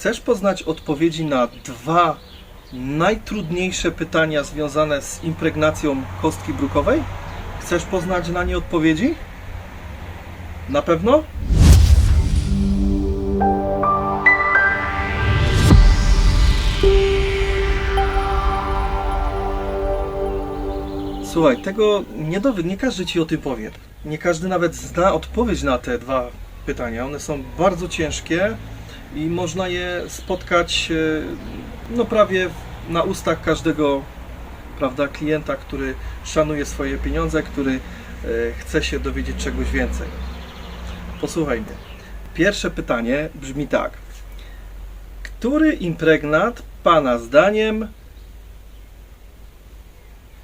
Chcesz poznać odpowiedzi na dwa najtrudniejsze pytania związane z impregnacją kostki brukowej? Chcesz poznać na nie odpowiedzi? Na pewno? Słuchaj, tego nie dowie, nie każdy ci o tym powie. Nie każdy nawet zna odpowiedź na te dwa pytania. One są bardzo ciężkie i można je spotkać e, no prawie na ustach każdego prawda, klienta, który szanuje swoje pieniądze, który e, chce się dowiedzieć czegoś więcej. Posłuchaj mnie. Pierwsze pytanie brzmi tak. Który impregnat Pana zdaniem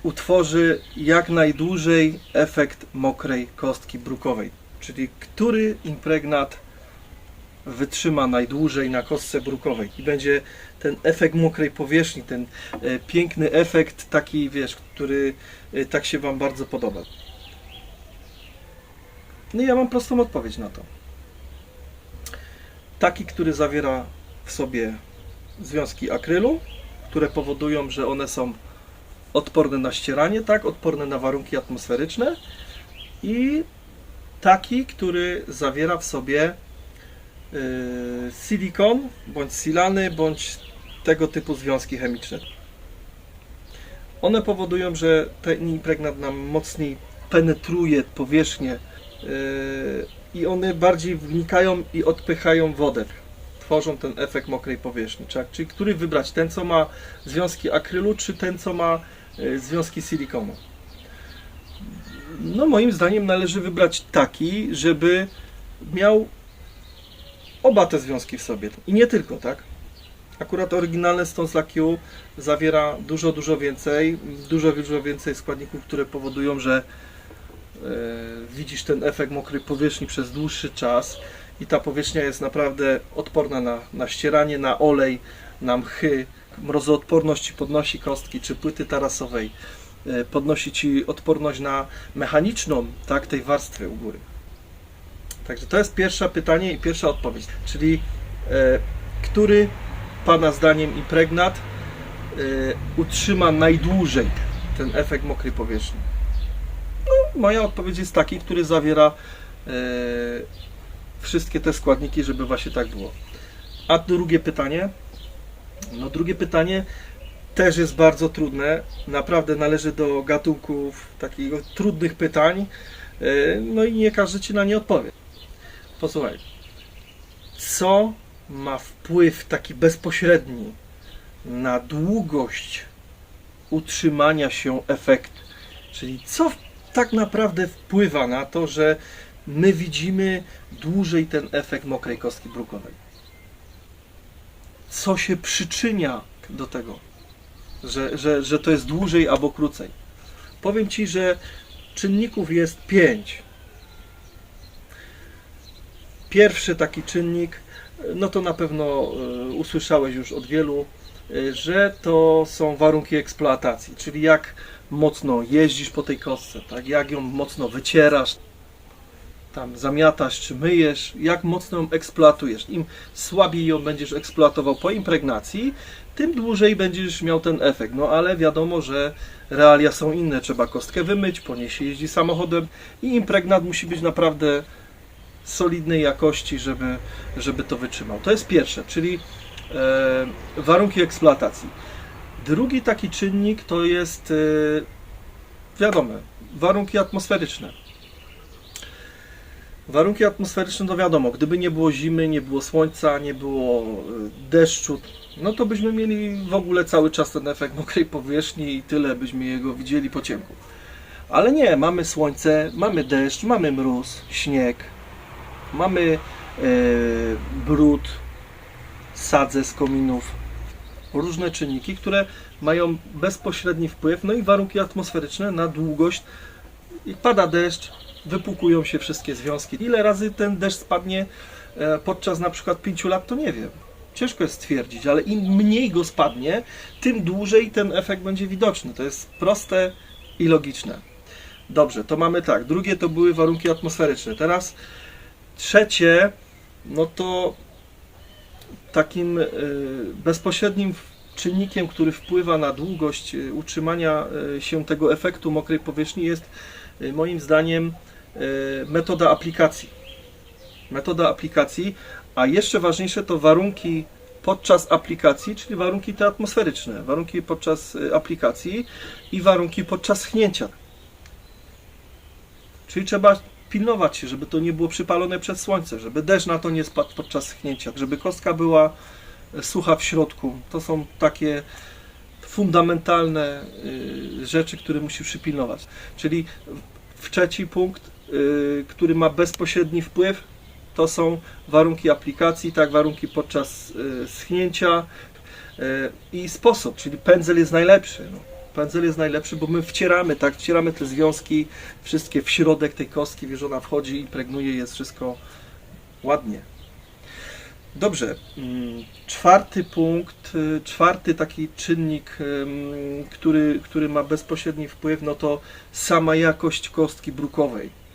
utworzy jak najdłużej efekt mokrej kostki brukowej? Czyli który impregnat wytrzyma najdłużej na kostce brukowej i będzie ten efekt mokrej powierzchni, ten e, piękny efekt taki, wiesz, który e, tak się Wam bardzo podoba. No i ja mam prostą odpowiedź na to. Taki, który zawiera w sobie związki akrylu, które powodują, że one są odporne na ścieranie, tak, odporne na warunki atmosferyczne i taki, który zawiera w sobie silikon, bądź silany, bądź tego typu związki chemiczne. One powodują, że ten impregnat nam mocniej penetruje powierzchnię yy, i one bardziej wnikają i odpychają wodę. Tworzą ten efekt mokrej powierzchni. Czyli który wybrać? Ten, co ma związki akrylu, czy ten, co ma yy, związki silikonu? No moim zdaniem należy wybrać taki, żeby miał oba te związki w sobie. I nie tylko, tak? Akurat oryginalny Stones You zawiera dużo, dużo więcej, dużo, dużo więcej składników, które powodują, że e, widzisz ten efekt mokrej powierzchni przez dłuższy czas i ta powierzchnia jest naprawdę odporna na, na ścieranie, na olej, na mchy. Mrozoodporność podnosi kostki czy płyty tarasowej. E, Podnosi ci odporność na mechaniczną, tak, tej warstwy u góry. Także to jest pierwsze pytanie i pierwsza odpowiedź. Czyli e, który Pana zdaniem impregnat e, utrzyma najdłużej ten efekt mokrej powierzchni? No, moja odpowiedź jest taki, który zawiera e, wszystkie te składniki, żeby właśnie tak było. A drugie pytanie? No drugie pytanie też jest bardzo trudne. Naprawdę należy do gatunków takich trudnych pytań. E, No i nie każdy Ci na nie odpowie. Posłuchaj. Co ma wpływ taki bezpośredni na długość utrzymania się efektu? Czyli co tak naprawdę wpływa na to, że my widzimy dłużej ten efekt mokrej kostki brukowej? Co się przyczynia do tego, że, że, że to jest dłużej albo krócej? Powiem Ci, że czynników jest pięć. Pierwszy taki czynnik, no to na pewno e, usłyszałeś już od wielu, e, że to są warunki eksploatacji, czyli jak mocno jeździsz po tej kostce, tak? jak ją mocno wycierasz, tam zamiatasz czy myjesz, jak mocno ją eksploatujesz. Im słabiej ją będziesz eksploatował po impregnacji, tym dłużej będziesz miał ten efekt. No ale wiadomo, że realia są inne. Trzeba kostkę wymyć, po niej się jeździ samochodem i impregnat musi być naprawdę solidnej jakości, żeby, żeby to wytrzymał. To jest pierwsze, czyli e, warunki eksploatacji. Drugi taki czynnik to jest e, wiadomo, warunki atmosferyczne. Warunki atmosferyczne to wiadomo, gdyby nie było zimy, nie było słońca, nie było e, deszczu, no to byśmy mieli w ogóle cały czas ten efekt mokrej powierzchni i tyle byśmy jego widzieli po ciemku. Ale nie, mamy słońce, mamy deszcz, mamy mróz, śnieg, mamy e, brud, sadzę z kominów, różne czynniki, które mają bezpośredni wpływ, no i warunki atmosferyczne na długość. Jak pada deszcz, wypłukują się wszystkie związki. Ile razy ten deszcz spadnie e, podczas na przykład 5 lat, to nie wiem. Ciężko jest stwierdzić, ale im mniej go spadnie, tym dłużej ten efekt będzie widoczny. To jest proste i logiczne. Dobrze, to mamy tak. Drugie to były warunki atmosferyczne. Teraz trzecie, no to takim y, bezpośrednim czynnikiem, który wpływa na długość y, utrzymania y, się tego efektu mokrej powierzchni jest moim zdaniem metoda aplikacji. Metoda aplikacji, a jeszcze ważniejsze to warunki podczas aplikacji, czyli warunki te atmosferyczne, warunki podczas aplikacji i warunki podczas schnięcia. Czyli trzeba pilnować się, żeby to nie było przypalone przez słońce, żeby deszcz na to nie spadł podczas schnięcia, żeby kostka była e, sucha w środku. To są takie fundamentalne y, rzeczy, które musisz przypilnować. Czyli w trzeci punkt, y, który ma bezpośredni wpływ, to są warunki aplikacji, tak, warunki podczas y, schnięcia i sposób, czyli pędzel jest najlepszy. No. Pędzel jest najlepszy, bo my wcieramy, tak, wcieramy te związki wszystkie w środek tej kostki, wiesz, ona wchodzi, impregnuje, jest wszystko ładnie. Dobrze, mm, czwarty punkt, y, czwarty taki czynnik, który, który ma bezpośredni wpływ, no to sama jakość kostki brukowej.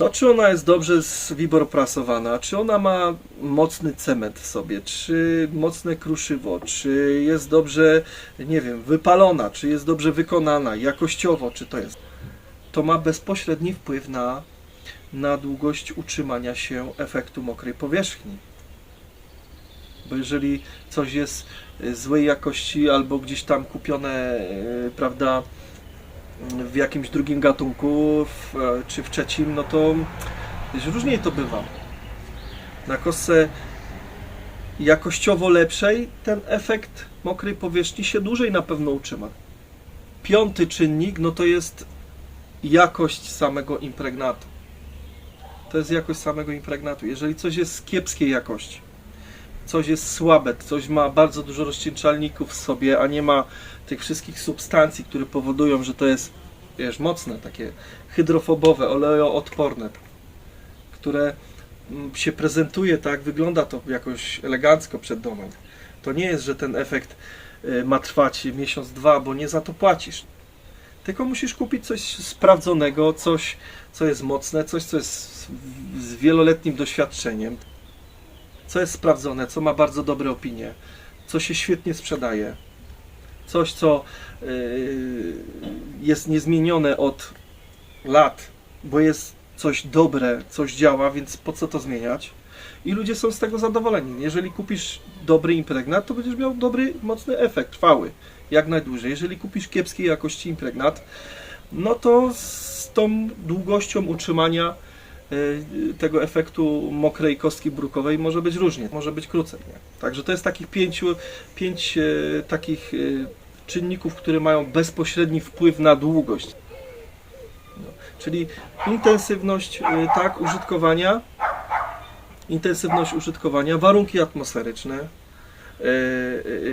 To, czy ona jest dobrze z wibroprasowana, czy ona ma mocny cement w sobie, czy mocne kruszywo, czy jest dobrze, nie wiem, wypalona, czy jest dobrze wykonana, jakościowo, czy to jest. To ma bezpośredni wpływ na, na długość utrzymania się efektu mokrej powierzchni. Bo jeżeli coś jest y, złej jakości albo gdzieś tam kupione, y, prawda, w jakimś drugim gatunku, w, e, czy w trzecim, no to różnie to bywa. Na kostce jakościowo lepszej ten efekt mokrej powierzchni się dłużej na pewno utrzyma. Piąty czynnik, no to jest jakość samego impregnatu. To jest jakość samego impregnatu. Jeżeli coś jest z kiepskiej jakości, coś jest słabe, coś ma bardzo dużo rozcieńczalników w sobie, a nie ma tych wszystkich substancji, które powodują, że to jest, wiesz, mocne, takie hydrofobowe, oleoodporne, które mm, się prezentuje tak, wygląda to jakoś elegancko przed domem. To nie jest, że ten efekt y, ma trwać miesiąc, dwa, bo nie za to płacisz. Tylko musisz kupić coś sprawdzonego, coś, co jest mocne, coś, co jest z- z wieloletnim doświadczeniem, co jest sprawdzone, co ma bardzo dobre opinie, co się świetnie sprzedaje, coś, co yy, jest niezmienione od lat, bo jest coś dobre, coś działa, więc po co to zmieniać? I ludzie są z tego zadowoleni. Jeżeli kupisz dobry impregnat, to będziesz miał dobry, mocny efekt, trwały, jak najdłużej. Jeżeli kupisz kiepskiej jakości impregnat, no to z tą długością utrzymania tego efektu mokrej kostki brukowej może być różnie, może być krócej. Nie? Także to jest takich pięciu, pięć e, takich e, czynników, które mają bezpośredni wpływ na długość. No, czyli intensywność tak, użytkowania, intensywność użytkowania, warunki atmosferyczne,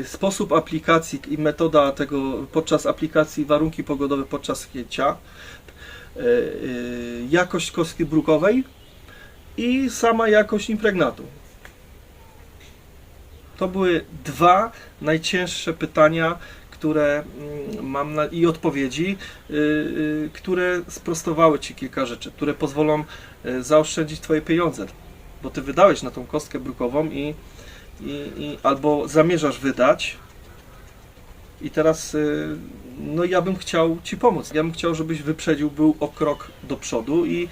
sposób aplikacji i metoda tego podczas aplikacji, warunki pogodowe podczas skięcia, e, jakość kostki brukowej i sama jakość impregnatu. To były dwa najcięższe pytania, które mm, mam na, i odpowiedzi, y, y, które sprostowały Ci kilka rzeczy, które pozwolą y, zaoszczędzić Twoje pieniądze, bo Ty wydałeś na tą kostkę brukową i, i, i albo zamierzasz wydać i teraz y, no ja bym chciał Ci pomóc. Ja bym chciał, żebyś wyprzedził, był o krok do przodu i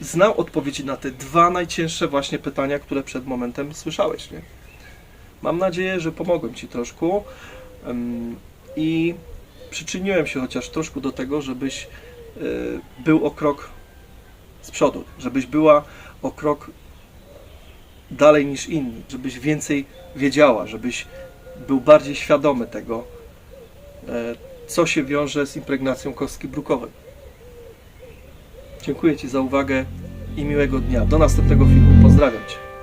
znał odpowiedzi na te dwa najcięższe właśnie pytania, które przed momentem słyszałeś. Nie? Mam nadzieję, że pomogłem Ci troszkę i przyczyniłem się chociaż troszkę do tego, żebyś y, był o krok z przodu, żebyś była o krok dalej niż inni, żebyś więcej wiedziała, żebyś był bardziej świadomy tego, e, co się wiąże z impregnacją kostki brukowej. Dziękuję Ci za uwagę i miłego dnia. Do następnego filmu. Pozdrawiam Cię.